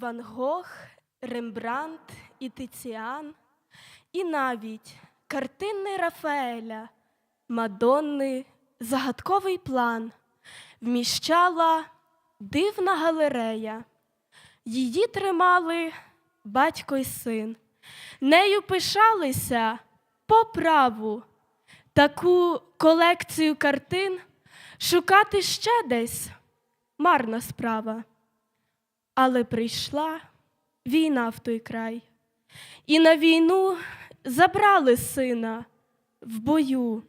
Ван Гог, Рембрандт і Тиціан, і навіть картини Рафаеля, Мадонни, загадковий план вміщала дивна галерея. Її тримали батько й син, нею пишалися по праву. Таку колекцію картин шукати ще десь марна справа. Але прийшла війна в той край, і на війну забрали сина в бою.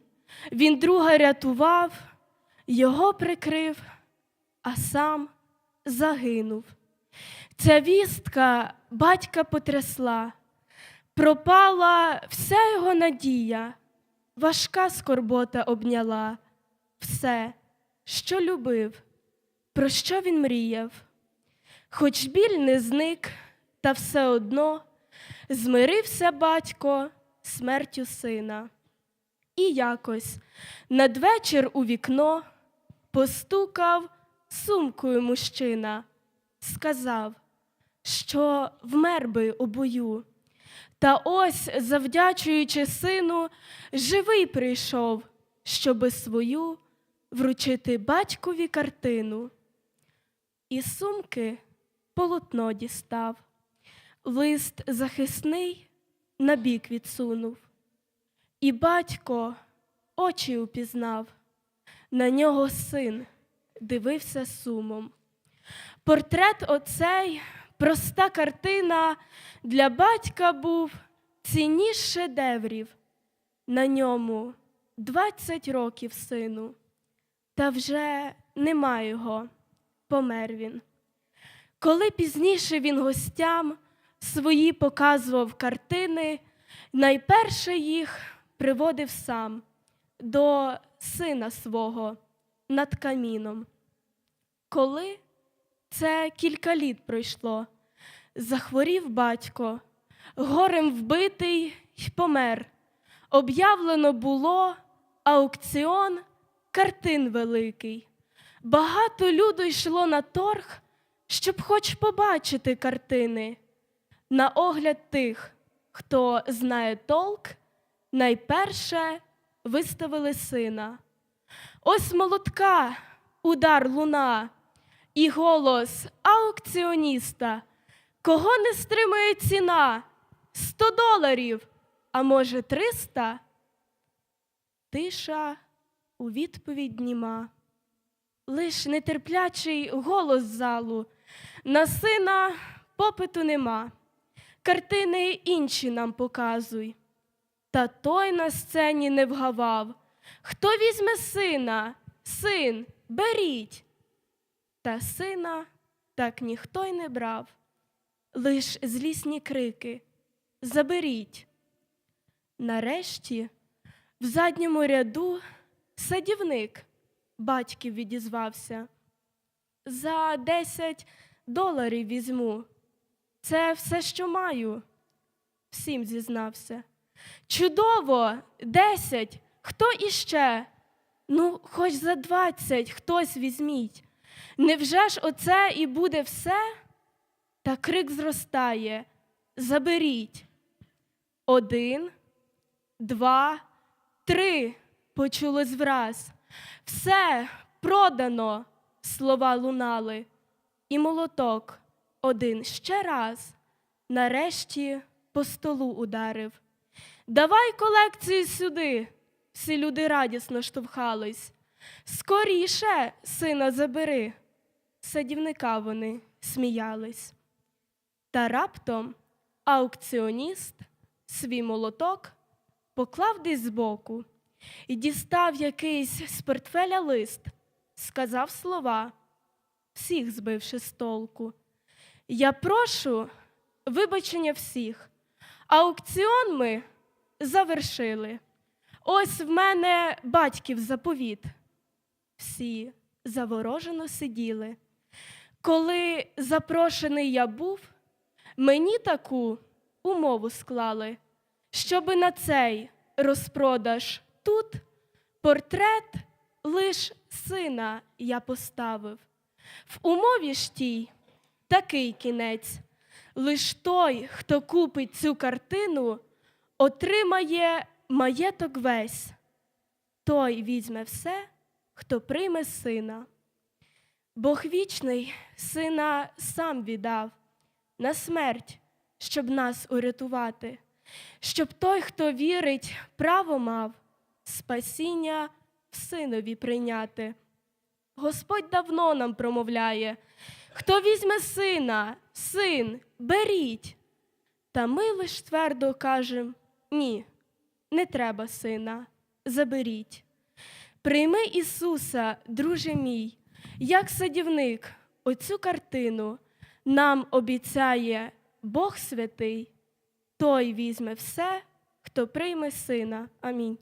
Він друга рятував, його прикрив, а сам загинув. Ця вістка батька потрясла, пропала вся його надія, важка скорбота обняла все, що любив, про що він мріяв. Хоч біль не зник, та все одно змирився батько смертю сина. І якось надвечір у вікно постукав сумкою мужчина, сказав, що вмер би у бою. Та ось, завдячуючи сину, живий прийшов, щоби свою вручити батькові картину. Із сумки полотно дістав, лист захисний набік відсунув. І батько очі упізнав, на нього син дивився сумом. Портрет оцей, проста картина, для батька був цінніш шедеврів. На ньому двадцять років сину, та вже нема його, помер він. Коли пізніше він гостям свої показував картини, найперше їх приводив сам до сина свого над каміном. Коли це кілька літ пройшло, захворів батько, горем вбитий й помер. Об'явлено було аукціон картин великий. Багато люду йшло на торг, щоб хоч побачити картини. На огляд тих, хто знає толк, найперше виставили сина. Ось молотка, удар луна і голос аукціоніста. Кого не стримує ціна? Сто доларів, а може, триста? Тиша у відповідь німа. Лиш нетерплячий голос залу. На сина попиту нема. Картини інші нам показуй. Та той на сцені не вгавав. Хто візьме сина? Син, беріть. Та сина так ніхто й не брав. Лиш злісні крики Заберіть. Нарешті в задньому ряду садівник батьків відізвався. За десять доларів візьму. Це все, що маю. Всім зізнався. Чудово, десять. Хто іще? Ну, хоч за двадцять хтось візьміть. Невже ж оце і буде все? Та крик зростає. Заберіть. Один, два, три. Почулось враз. Все продано, слова лунали, і молоток один ще раз нарешті по столу ударив. Давай колекцію сюди. Всі люди радісно штовхались. Скоріше, сина, забери. Садівника вони сміялись. Та раптом аукціоніст свій молоток поклав десь збоку і дістав якийсь з портфеля лист, сказав слова, всіх збивши з толку. Я прошу вибачення всіх. Аукціон ми завершили. Ось в мене батьків заповіт. Всі заворожено сиділи. Коли запрошений я був, мені таку умову склали, щоби на цей розпродаж тут портрет лиш сина я поставив. В умові ж тій такий кінець. Лиш той, хто купить цю картину, отримає маєток весь. Той візьме все, хто прийме сина. Бог вічний сина сам віддав на смерть, щоб нас урятувати, щоб той, хто вірить, право мав спасіння в синові прийняти. Господь давно нам промовляє, хто візьме сина, син, беріть. Та ми лиш твердо кажем ні, не треба сина, заберіть. Прийми Ісуса, друже мій, як садівник, оцю картину нам обіцяє Бог святий, той візьме все, хто прийме сина. Амінь.